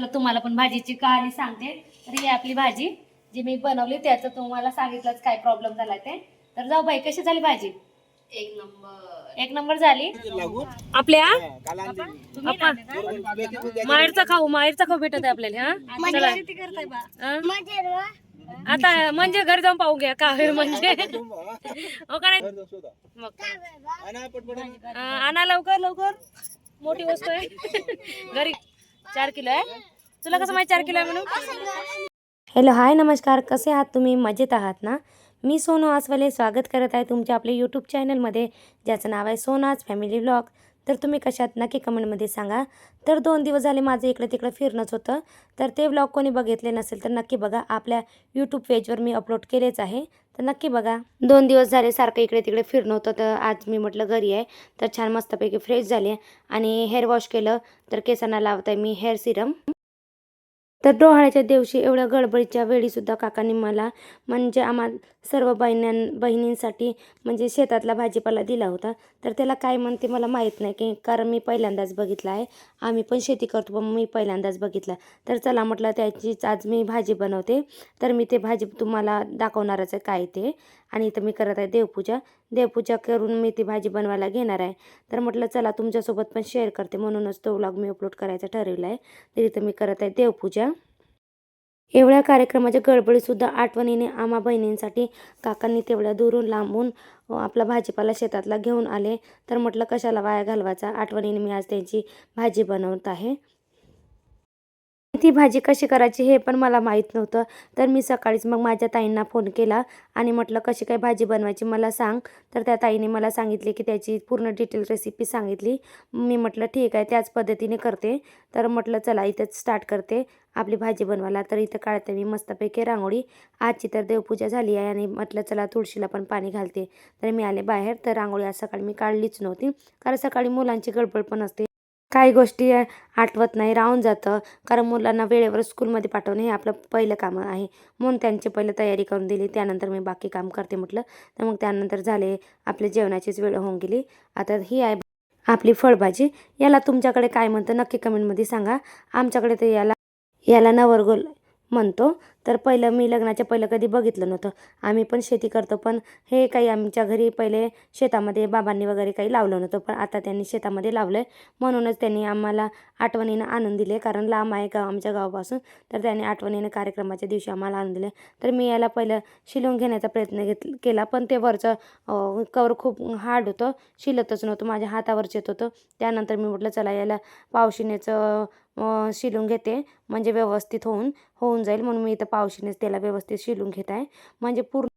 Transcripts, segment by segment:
चला तुम्हाला पण भाजीची कहाणी सांगते. तर ही आपली भाजी जी मी बनवली त्याचं तुम्हाला सांगितलंच काय प्रॉब्लेम झाला ते. तर जाऊ बाई कशी झाली भाजी? एक नंबर. एक नंबर झाली? आपल्या? माहेरचा खाऊ माहेरचा खाऊ भेटत आहे आपल्याला हा? चला. हा? आता म्हणजे घरी जाऊन पाहू घ्या का म्हणजे. हो का नाही? मग आणा लवकर लवकर. मोठी वस्तू आहे. घरी. चार किलो आहे? तुला कसं माहिती चार किलो आहे म्हणून? हॅलो हाय नमस्कार. कसे आहात तुम्ही? मजेत आहात ना? मी सोनू आसवाले स्वागत करत आहे तुमच्या आपल्या यूट्यूब चॅनलमध्ये ज्याचं नाव आहे सोनाज फॅमिली व्लॉग तर तुम्ही कशात नक्की कमेंटमध्ये सांगा. तर दोन दिवस झाले माझं इकडे तिकडं फिरणंच होतं. तर ते ब्लॉग कोणी बघितले नसेल तर नक्की बघा. आपल्या यूट्यूब पेजवर मी अपलोड केलेच आहे. तर नक्की बघा. दोन दिवस झाले सारखं इकडे तिकडे फिरणं होतं. तर आज मी म्हटलं घरी आहे. तर छान मस्तपैकी फ्रेश झाली. आणि हेअर वॉश केलं. तर केसांना लावत आहे मी हेअर सिरम तर डोहाळ्याच्या दिवशी एवढ्या गडबडीच्या वेळीसुद्धा काकांनी मला म्हणजे आम्हा सर्व बहिण्यां बहिणींसाठी म्हणजे शेतातला भाजीपाला दिला होता. तर त्याला काय म्हणते मला माहीत नाही की कारण मी पहिल्यांदाच बघितला आहे. आम्ही पण शेती करतो पण मी पहिल्यांदाच बघितला. तर चला म्हटलं त्याचीच आज मी भाजी बनवते. तर मी ते भाजी तुम्हाला दाखवणारच आहे काय ते. आणि इथं मी करत आहे देवपूजा. देवपूजा करून मी ती भाजी बनवायला घेणार आहे. तर म्हटलं चला तुमच्यासोबत पण शेअर करते. म्हणूनच तो व्लॉग मी अपलोड करायचा ठरवला आहे. तर इथं मी करत आहे देवपूजा. एवढ्या कार्यक्रमाच्या गडबडीसुद्धा आठवणीने आम्हा बहिणींसाठी काकांनी तेवढ्या दुरून लांबून आपला भाजीपाला शेतातला घेऊन आले. तर म्हटलं कशाला वाया घालवायचा? आठवणीने मी आज त्यांची भाजी बनवत आहे. ती भाजी कशी करायची हे पण मला माहीत नव्हतं. तर मी सकाळीच मग माझ्या ताईंना फोन केला आणि म्हटलं कशी काय भाजी बनवायची मला सांग. तर त्या ताईने मला सांगितले की त्याची पूर्ण डिटेल रेसिपी सांगितली. मी म्हटलं ठीक आहे त्याच पद्धतीने करते. तर म्हटलं चला इथंच स्टार्ट करते आपली भाजी बनवायला. तर इथं काढते मी मस्तपैकी रांगोळी. आजची तर देवपूजा झाली आहे आणि म्हटलं चला तुळशीला पण पाणी घालते. तर मी आले बाहेर. तर रांगोळी आज सकाळी मी काढलीच नव्हती. कारण सकाळी मुलांची गडबड पण असते. काही गोष्टी आठवत नाही राहून जातं. कारण मुलांना वेळेवर स्कूलमध्ये पाठवणे हे आपलं पहिलं काम आहे. म्हणून त्यांची पहिले तयारी करून दिली. त्यानंतर मी बाकी काम करते म्हटलं. तर मग त्यानंतर झाले आपल्या जेवणाचीच वेळ होऊन गेली. आता ही आहे आपली फळभाजी. याला तुमच्याकडे काय म्हणतं नक्की कमेंटमध्ये सांगा. आमच्याकडे तर याला याला नवरगोल म्हणतो. तर पहिलं मी लग्नाच्या पहिलं कधी बघितलं नव्हतं. आम्ही पण शेती करतो पण हे काही आमच्या घरी पहिले शेतामध्ये बाबांनी वगैरे काही लावलं नव्हतं पण आता त्यांनी शेतामध्ये लावलं आहे म्हणूनच त्यांनी आम्हाला आठवणीनं आणून दिले कारण लांब आहे गाव आमच्या गावापासून तर त्यांनी आठवणीनं कार्यक्रमाच्या दिवशी आम्हाला आणून दिले. तर मी याला पहिलं शिलवून घेण्याचा प्रयत्न घेत केला पण ते वरचं कवर खूप हार्ड होतं शिलतच नव्हतं माझ्या हातावरच येत होतं. त्यानंतर मी म्हटलं चला याला पावशिनेचं शिलून घेते. म्हणजे व्यवस्थित होऊन होऊन जाईल म्हणून मी इथं पावशीनेच त्याला व्यवस्थित शिलून घेत आहे. म्हणजे पूर्ण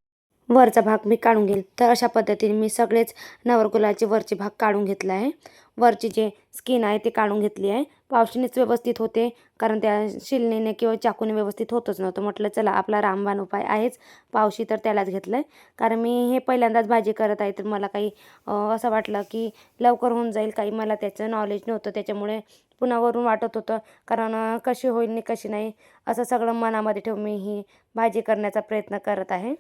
वरचा भाग मी काढून घेईल. तर अशा पद्धतीने मी सगळेच नवरगुलाचे वरचे भाग काढून घेतला आहे. वरची जे स्किन आहे ते काढून घेतली आहे. पावशीनेच व्यवस्थित होते कारण त्या शिलणीने किंवा चाकूने व्यवस्थित होतच नव्हतं. म्हटलं चला आपला रामबाण उपाय आहेच. पावशी तर त्यालाच घेतलं आहे कारण मी हे पहिल्यांदाच भाजी करत आहे तर मला काही असं वाटलं की लवकर होऊन जाईल. काही मला त्याचं नॉलेज नव्हतं. त्याच्यामुळे पुन्हा वरून वाटत होतं कारण कशी होईल आणि कशी नाही असं सगळं मनामध्ये ठेवून मी ही भाजी करण्याचा प्रयत्न करत आहे.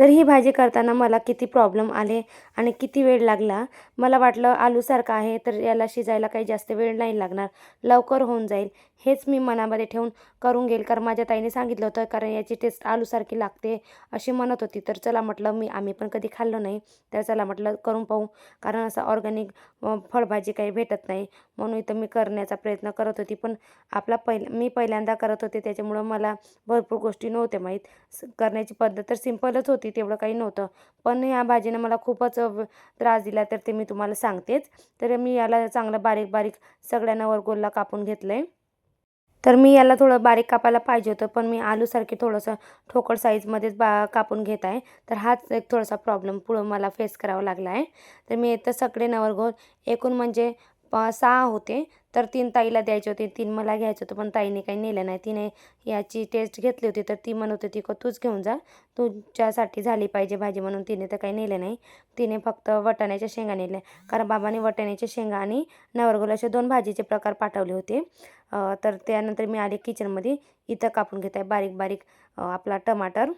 तर ही भाजी करताना मला किती प्रॉब्लेम आले आणि किती वेळ लागला? मला वाटलं आलूसारखं आहे तर याला शिजायला काही जास्त वेळ नाही लागणार. लवकर होऊन जाईल. हेच मी मनामध्ये ठेवून करून घेईल. कारण माझ्या ताईने सांगितलं होतं कारण याची टेस्ट आलूसारखी लागते अशी म्हणत होती. तर चला म्हटलं मी आम्ही पण कधी खाल्लो नाही. तर चला म्हटलं करून पाहू. कारण असं ऑर्गॅनिक फळभाजी काही भेटत नाही. म्हणून इथं मी करण्याचा प्रयत्न करत होती. पण आपला पहिल मी पहिल्यांदा करत होते. त्याच्यामुळं मला भरपूर गोष्टी नव्हत्या माहीत. करण्याची पद्धत तर सिंपलच होती. तेवढं काही नव्हतं. पण ह्या भाजीनं मला खूपच त्रास दिला तर ते मी तुम्हाला सांगतेच. तर मी याला चांगलं बारीक बारीक सगळ्यांना वरगोलला कापून घेतलं आहे तर मी याला थोडं बारीक कापायला पाहिजे होतं पण मी आलूसारखे थोडंसं ठोकळ साईजमध्येच बा कापून घेत आहे. तर हाच एक थोडासा प्रॉब्लेम पुढं मला फेस करावा लागला आहे. तर मी इथं सगळे नवरगोल एकूण म्हणजे सहा होते. तर तीन ताईला द्यायचे होते तीन मला घ्यायचं होतं पण ताईने काही नेलं नाही. तिने याची टेस्ट घेतली होती तर ती म्हणत होती का तूच घेऊन जा. तुझ्यासाठी झाली पाहिजे भाजी म्हणून तिने तर काही नेलं नाही. तिने फक्त वटाण्याच्या शेंगा नेल्या. कारण बाबांनी वटाण्याच्या शेंगा आणि नवरगोल असे दोन भाजीचे प्रकार पाठवले होते. तर त्यानंतर मी आले किचनमध्ये इथं कापून घेत आहे बारीक बारीक आपला टमाटर.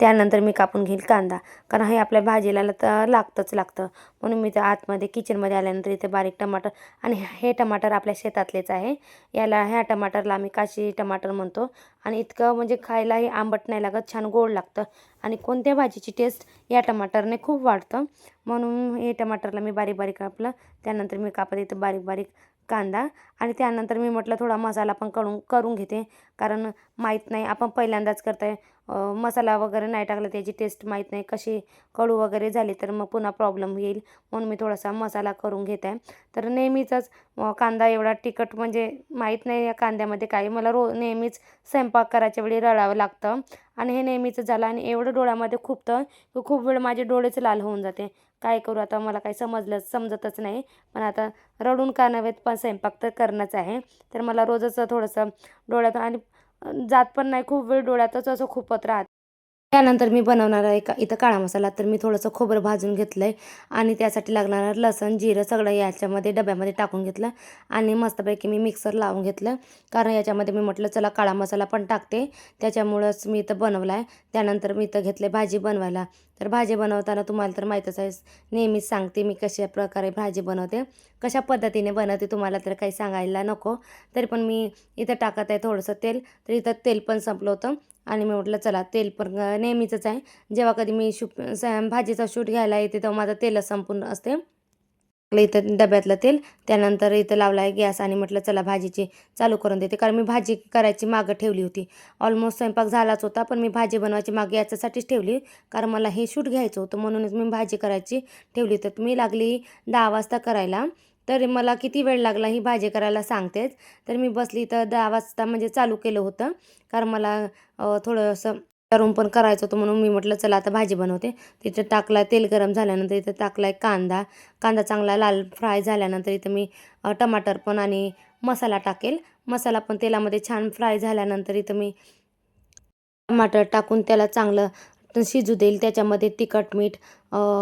त्यानंतर मी कापून घेईल कांदा. कारण हे आपल्या भाजीला तर लागतंच लागतं. म्हणून मी तर आतमध्ये किचनमध्ये आल्यानंतर इथे बारीक टमाटर आणि हे टमाटर आपल्या शेतातलेच आहे. याला ह्या टमाटरला आम्ही काशी टमाटर म्हणतो. आणि इतकं म्हणजे खायलाही आंबट नाही लागत छान गोड लागतं. आणि कोणत्या भाजीची टेस्ट या टमाटरने खूप वाढतं. म्हणून हे टमाटरला मी बारीक बारीक कापलं. त्यानंतर मी कापत इथं बारीक बारीक कांदा आणि त्यानंतर मी म्हटलं थोडा मसाला पण करून करून घेते. कारण माहीत नाही आपण पहिल्यांदाच करताय. मसाला वगैरे नाही टाकला त्याची टेस्ट माहीत नाही. कशी कडू वगैरे झाली तर मग पुन्हा प्रॉब्लेम येईल. म्हणून मी थोडासा मसाला करून घेत. आहे तर नेहमीचाच कांदा एवढा तिखट म्हणजे माहीत नाही या कांद्यामध्ये काय. मला रो नेहमीच स्वयंपाक करायच्या वेळी रळावं लागतं. आणि हे नेहमीचं झालं आणि एवढं डोळ्यामध्ये खूप तर खूप वेळ माझे डोळेच लाल होऊन जाते. काय करू आता मला काही समजलं समजतच नाही. पण आता रडून का नव्हेत पण स्वयंपाक तर करणंच आहे. तर मला रोजच थोडंसं डोळ्यातून आणि जात पण नाही खूप वेळ डोळ्यातच असं खूपत राहत. त्यानंतर मी बनवणार आहे का इथं काळा मसाला. तर मी थोडंसं खोबरं भाजून घेतलं आहे आणि त्यासाठी लागणारं लसण जिरं सगळं याच्यामध्ये डब्यामध्ये टाकून घेतलं आणि मस्तपैकी मी मिक्सर लावून घेतलं. कारण याच्यामध्ये मी म्हटलं चला काळा मसाला पण टाकते. त्याच्यामुळंच मी इथं बनवला आहे त्यानंतर मी इथं घेतलं भाजी बनवायला. तर भाजी बनवताना तुम्हाला तर माहीतच आहे नेहमीच सांगते मी कशा प्रकारे भाजी बनवते. कशा पद्धतीने बनवते तुम्हाला तर काही सांगायला नको. तरी पण मी इथं टाकत आहे थोडंसं तेल. तर इथं तेल पण संपलं होतं. आणि मी म्हटलं चला तेल पण नेहमीचंच आहे. जेव्हा कधी मी शूट भाजीचा शूट घ्यायला येते तेव्हा माझं तेलच संपून असते. इथं डब्यातलं तेल त्यानंतर इथं लावला आहे गॅस आणि म्हटलं चला भाजीची चालू करून देते. कारण मी भाजी करायची मागं ठेवली होती. ऑलमोस्ट स्वयंपाक झालाच होता पण मी भाजी बनवायची मागे याच्यासाठीच ठेवली. कारण मला हे शूट घ्यायचं होतं म्हणूनच मी भाजी करायची ठेवली. तर मी लागली दहा वाजता करायला. तर मला किती वेळ लागला ही भाजी करायला सांगतेच. तर मी बसली तर दहा वाजता म्हणजे चालू केलं होतं. कारण मला थोडंसं करून पण करायचं होतं म्हणून मी म्हटलं चला आता भाजी बनवते. तिथं टाकला तेल गरम झाल्यानंतर इथं टाकला आहे कांदा. कांदा चांगला लाल फ्राय झाल्यानंतर इथं मी टमाटर पण आणि मसाला टाकेल. मसाला पण तेलामध्ये छान फ्राय झाल्यानंतर इथं मी टमाटर टाकून त्याला चांगलं शिजू देईल. त्याच्यामध्ये तिखट मीठ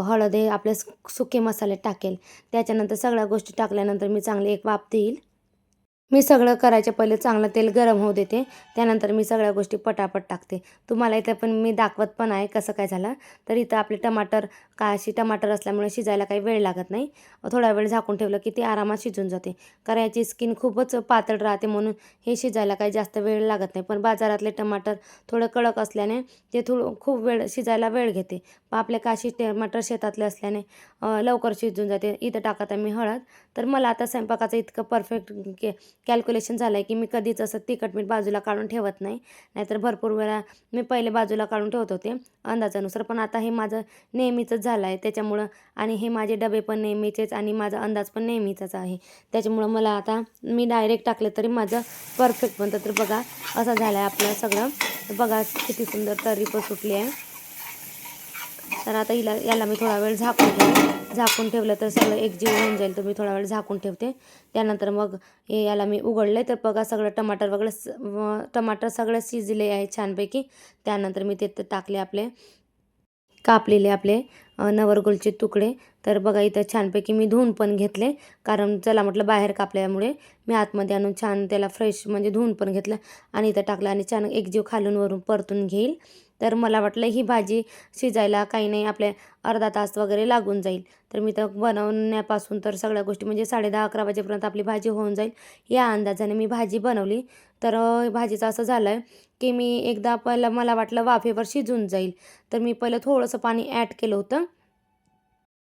हळद हे आपले सु- सुके मसाले टाकेल. त्याच्यानंतर सगळ्या गोष्टी टाकल्यानंतर मी चांगली एक वाफ देईल. मी सगळं करायच्या पहिले चांगलं तेल गरम होऊ देते. त्यानंतर मी सगळ्या गोष्टी पटापट टाकते. तुम्हाला इथं पण मी दाखवत पण आहे कसं काय झालं. तर इथं आपले टमाटर काशी टमाटर असल्यामुळे शिजायला काही वेळ लागत नाही. थोडा वेळ झाकून ठेवलं की ते आरामात शिजून जाते. कारण याची स्किन खूपच पातळ राहते म्हणून हे शिजायला काही जास्त वेळ लागत नाही. पण बाजारातले टमाटर थोडं कडक असल्याने ते थोडं खूप वेळ शिजायला वेळ घेते. आपले काशी टमाटर शेतातले असल्याने लवकर शिजून जाते. इथं टाकत आहे मी हळद. तर मला आता स्वयंपाकाचं इतकं परफेक्ट के कॅल्क्युलेशन झालं आहे की मी कधीच असं तिखट मीठ बाजूला काढून ठेवत नाही. नाहीतर भरपूर वेळा मी पहिले बाजूला काढून ठेवत होते अंदाजानुसार. पण आता हे माझं नेहमीचंच झालं आहे त्याच्यामुळं आणि हे माझे डबे पण नेहमीचेच आणि माझा अंदाज पण नेहमीचाच आहे. त्याच्यामुळं मला आता मी डायरेक्ट टाकलं तरी माझं परफेक्ट बनतं. तर बघा असं झालं आहे आपलं सगळं. बघा किती सुंदर तरी पण सुटली आहे. तर आता हिला याला मी थोडा वेळ झाकून ठेवते. झाकून ठेवलं तर सगळं एकजीव होऊन जाईल. तर मी थोडा वेळ झाकून ठेवते. त्यानंतर मग हे याला मी उघडले तर बघा सगळं टमाटर वगैरे टमाटर सगळं शिजले आहे छानपैकी. त्यानंतर मी ते टाकले आपले. कापलेले आपले नवरगोलचे तुकडे. तर बघा इथं छानपैकी मी धुवून पण घेतले. कारण चला म्हटलं बाहेर कापल्यामुळे मी आतमध्ये आणून छान त्याला फ्रेश म्हणजे धुवून पण घेतलं. आणि इथं टाकलं आणि छान एकजीव खालून वरून परतून घेईल. तर मला वाटलं ही भाजी शिजायला काही नाही आपल्या अर्धा तास वगैरे लागून जाईल. तर मी तर बनवण्यापासून तर सगळ्या गोष्टी म्हणजे साडे दहा अकरा वाजेपर्यंत आपली भाजी होऊन जाईल. या अंदाजाने मी भाजी बनवली. तर भाजीचं असं झालं आहे की मी एकदा पहिलं मला वाटलं वाफेवर शिजून जाईल. तर मी पहिलं थोडंसं पाणी ॲड केलं होतं.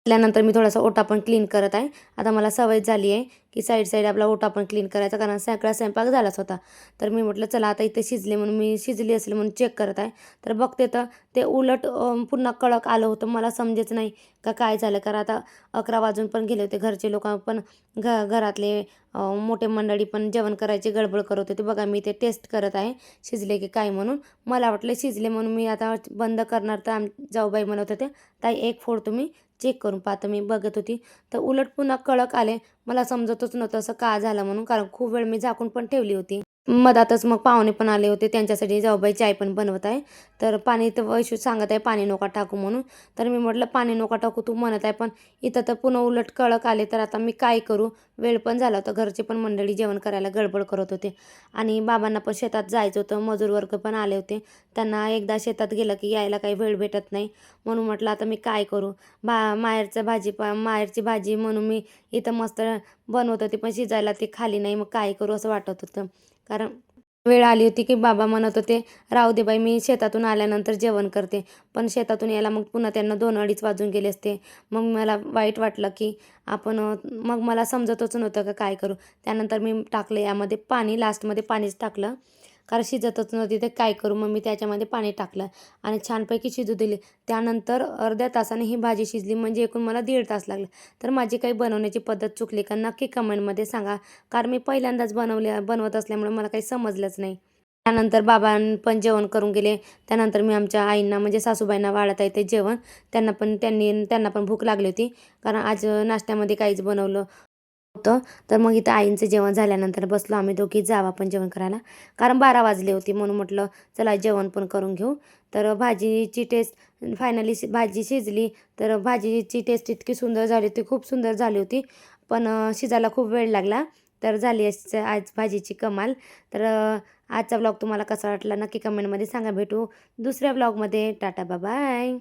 त्यानंतर मी थोडासा ओटा पण क्लीन करत आहे. आता मला सवय झाली आहे की साईड साईड आपला ओटा पण क्लीन करायचा कारण सगळा स्वयंपाक झालाच होता. तर मी म्हटलं चला आता इथे शिजले. म्हणून मी शिजली असेल म्हणून चेक करत आहे. तर बघते तर ते उलट पुन्हा कडक आलं होतं. मला समजेच नाही का काय झालं कारण आता अकरा वाजून पण गेले होते घरचे लोक. पण घ घरातले मोठे मंडळी पण जेवण करायची गडबड करत होते. बघा मी ते टेस्ट करत आहे शिजले की काय म्हणून. मला वाटलं शिजले म्हणून मी आता बंद करणार तर आम जाऊबाई म्हणत होते ताई एक फोड तुम्ही. चेक करून पाहता. मी बघत होती. तर उलट पुन्हा कळक आले. मला समजतच नव्हतं असं का झालं म्हणून. कारण खूप वेळ मी झाकून पण ठेवली होती. मधातच मग पाहुणे पण आले होते. त्यांच्यासाठी जाऊबाई चाय पण बनवत आहे. तर पाणी तर वैशू सांगत आहे पाणी नका टाकू म्हणून. तर मी म्हटलं पाणी नका टाकू तू म्हणत आहे पण इथं तर पुन्हा उलट कळक आले. तर आता मी काय करू? वेळ पण झाला होता. घरचे पण मंडळी जेवण करायला गडबड करत होते. आणि बाबांना पण शेतात जायचं होतं. मजूर वर्ग पण आले होते. त्यांना एकदा शेतात गेलं की यायला काही वेळ भेटत नाही. म्हणून म्हटलं आता मी काय करू? बा माहेरचं भाजी पा माहेरची भाजी म्हणून मी इथं मस्त बनवत होती पण शिजायला ती खाली नाही. मग काय करू असं वाटत होतं. कारण वेळ आली होती की बाबा म्हणत होते राहू दे बाई मी शेतातून आल्यानंतर जेवण करते. पण शेतातून यायला मग पुन्हा त्यांना दोन अडीच वाजून गेले असते. मग मला वाईट वाटलं की आपण मग मला समजतच नव्हतं का काय करू. त्यानंतर मी टाकलं यामध्ये पाणी लास्टमध्ये पाणीच टाकलं. कारण शिजतच नव्हती. ते काय करू? मग मी त्याच्यामध्ये पाणी टाकलं आणि छानपैकी शिजू दिली. त्यानंतर अर्ध्या तासाने ही भाजी शिजली. म्हणजे एकूण मला दीड तास लागले. तर माझी काही बनवण्याची पद्धत चुकली का नक्की कमेंटमध्ये सांगा. कारण मी पहिल्यांदाच बनवले बनवत असल्यामुळे मला काही समजलंच नाही. त्यानंतर बाबां पण जेवण करून गेले. त्यानंतर मी आमच्या आईंना म्हणजे सासूबाईंना वाढत आहे ते जेवण. त्यांना पण त्यांनी त्यांना पण भूक लागली होती. कारण आज नाश्त्यामध्ये काहीच बनवलं होतं. तर मग इथं आईंचं जेवण झाल्यानंतर बसलो आम्ही दोघी जावा पण जेवण करायला. कारण बारा वाजले होते म्हणून म्हटलं चला जेवण पण करून घेऊ. तर भाजीची टेस्ट फायनली भाजी शिजली. तर भाजीची टेस्ट इतकी सुंदर झाली होती खूप सुंदर झाली होती. पण शिजायला खूप वेळ लागला. तर झाली अशी आज भाजीची कमाल. तर आजचा ब्लॉग तुम्हाला कसा वाटला नक्की कमेंटमध्ये सांगा. भेटू दुसऱ्या ब्लॉगमध्ये टाटा बाय